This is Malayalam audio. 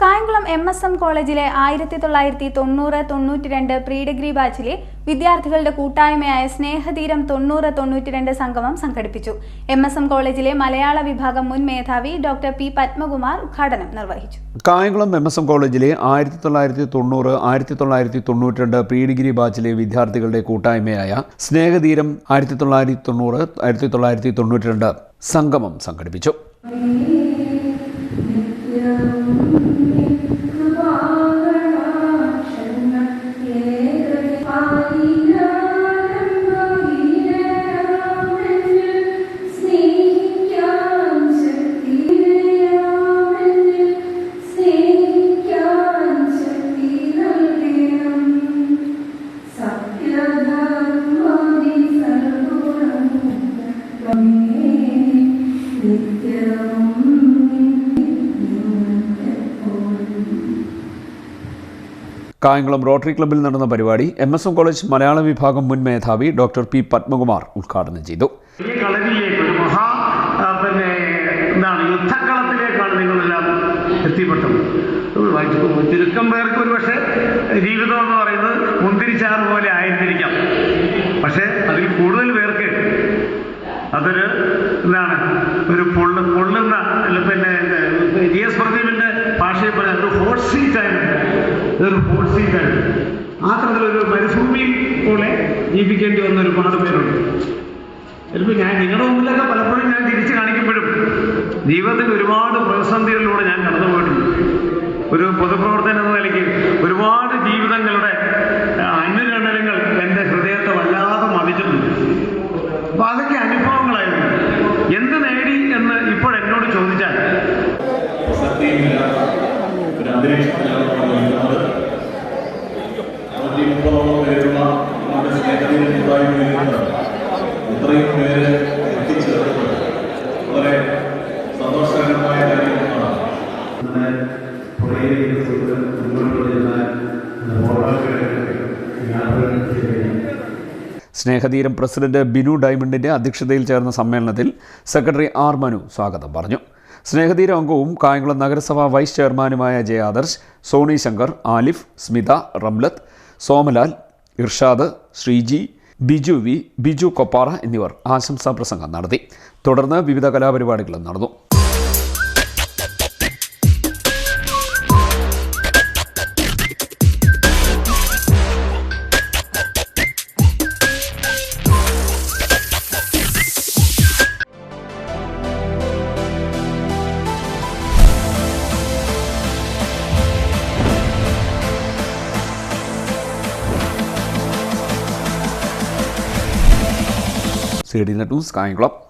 കായംകുളം എം എസ് എം കോളേജിലെ ആയിരത്തി തൊള്ളായിരത്തി തൊണ്ണൂറ് തൊണ്ണൂറ്റി രണ്ട് പ്രീ ഡിഗ്രി ബാച്ചിലെ വിദ്യാർത്ഥികളുടെ കൂട്ടായ്മയായ സ്നേഹതീരം തൊണ്ണൂറ് തൊണ്ണൂറ്റി രണ്ട് സംഗമം സംഘടിപ്പിച്ചു. എം എസ് എം കോളേജിലെ മലയാള വിഭാഗം മുൻ മേധാവി ഡോക്ടർ പി പത്മകുമാർ ഉദ്ഘാടനം നിർവഹിച്ചു. കായംകുളം എം എസ് എം കോളേജിലെ ആയിരത്തി തൊള്ളായിരത്തി തൊണ്ണൂറ് ആയിരത്തി തൊള്ളായിരത്തി തൊണ്ണൂറ്റി രണ്ട് പ്രീ ഡിഗ്രി ബാച്ചിലെ വിദ്യാർത്ഥികളുടെ കൂട്ടായ്മയായ സ്നേഹതീരം ആയിരത്തി തൊള്ളായിരത്തി തൊണ്ണൂറ് ആയിരത്തി തൊള്ളായിരത്തി തൊണ്ണൂറ്റി രണ്ട് സംഗമം സംഘടിപ്പിച്ചു. കായംകുളം റോട്ടറി ക്ലബ്ബിൽ നടന്ന പരിപാടി എം എസ് എം കോളേജ് മലയാള വിഭാഗം മുൻ മേധാവി ഡോക്ടർ പി പത്മകുമാർ ഉദ്ഘാടനം ചെയ്തു ഈ കളരിയിലേക്ക് ഒരു മഹാ പിന്നെ എന്താണ് യുദ്ധക്കളത്തിലേക്കാണ് നിങ്ങളെല്ലാം എത്തിപ്പെട്ടത് ചുരുക്കം പേർക്ക് ഒരു പക്ഷേ ജീവിതം എന്ന് പറയുന്നത് മുന്തിരിച്ചാറ് പോലെ ആയിരുന്നിരിക്കാം പക്ഷേ അതിൽ കൂടുതൽ പേർക്ക് അതൊരു എന്താണ് ഒരു പൊള്ളു പൊള്ളുന്ന പിന്നെ ജി എസ് പ്രദീപിന്റെ ഭാഷയിൽ പറയാൻ ഒരു ഹോട്ട് സീറ്റാണ് ഇതൊരു ഹോട്ട് സീറ്റാണ് ആ തരത്തിലൊരു മരുഭൂമി പോലെ ജീവിക്കേണ്ടി വന്ന ഒരുപാട് പേരുണ്ട്. ചിലപ്പോൾ ഞാൻ നിങ്ങളുടെ മുമ്പിലൊക്കെ പലപ്പോഴും ഞാൻ തിരിച്ചു കാണിക്കുമ്പോഴും ജീവിതത്തിൽ ഒരുപാട് പ്രതിസന്ധികളിലൂടെ ഞാൻ കടന്നു പോയിട്ടുണ്ട്. ഒരു പൊതുപ്രവർത്തനം എന്ന നിലയ്ക്ക് ഒരുപാട് ജീവിതങ്ങളുടെ അനുരണനങ്ങൾ എന്റെ ഹൃദയത്തെ വല്ലാതെ മതിച്ചിട്ടുണ്ട് അപ്പൊ അതൊക്കെ അനുഭവങ്ങളായിരുന്നു. എന്ത് നേടി എന്ന് ഇപ്പോൾ എന്നോട് ചോദിച്ചാൽ സത്യമില്ല ഒരു സ്നേഹതീരം പ്രസിഡന്റ് ബിനു ഡയമണ്ടിന്റെ അധ്യക്ഷതയിൽ ചേർന്ന സമ്മേളനത്തിൽ സെക്രട്ടറി ആർ മനു സ്വാഗതം പറഞ്ഞു. സ്നേഹതീര അംഗവും കായംകുളം നഗരസഭാ വൈസ് ചെയർമാനുമായ ജെ ആദർശ് സോണി ശങ്കർ ആലിഫ് സ്മിത റംലത്ത് സോമലാൽ ഇർഷാദ് ശ്രീജി ബിജു വി ബിജു കൊപ്പാറ എന്നിവർ ആശംസാ പ്രസംഗം നടത്തി. തുടർന്ന് വിവിധ കലാപരിപാടികളും നടന്നു. Sirdina to Sky Club.